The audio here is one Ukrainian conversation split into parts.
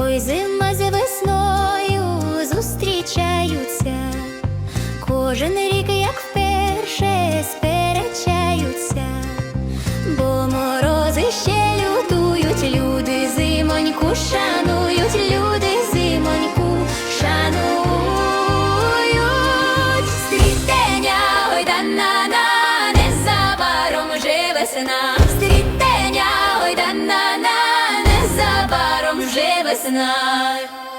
Ой, зима з весною зустрічаються, кожен рік, як вперше, сперечаються, бо морози ще лютують, люди зимоньку шанують, весна. Стрітеня, ой да на на, незабаром вже весна.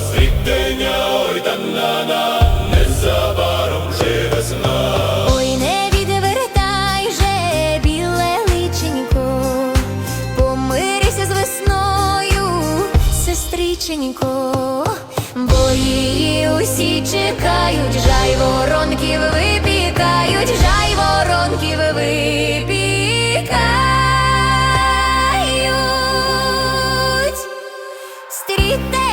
Світення, ой да на незабаром вже весна. Ой, не відвертай же, біле личенько, помирися з весною, сестриченько, бо її усі чекають, жай воронків випікають, жай воронків випікають. Стріте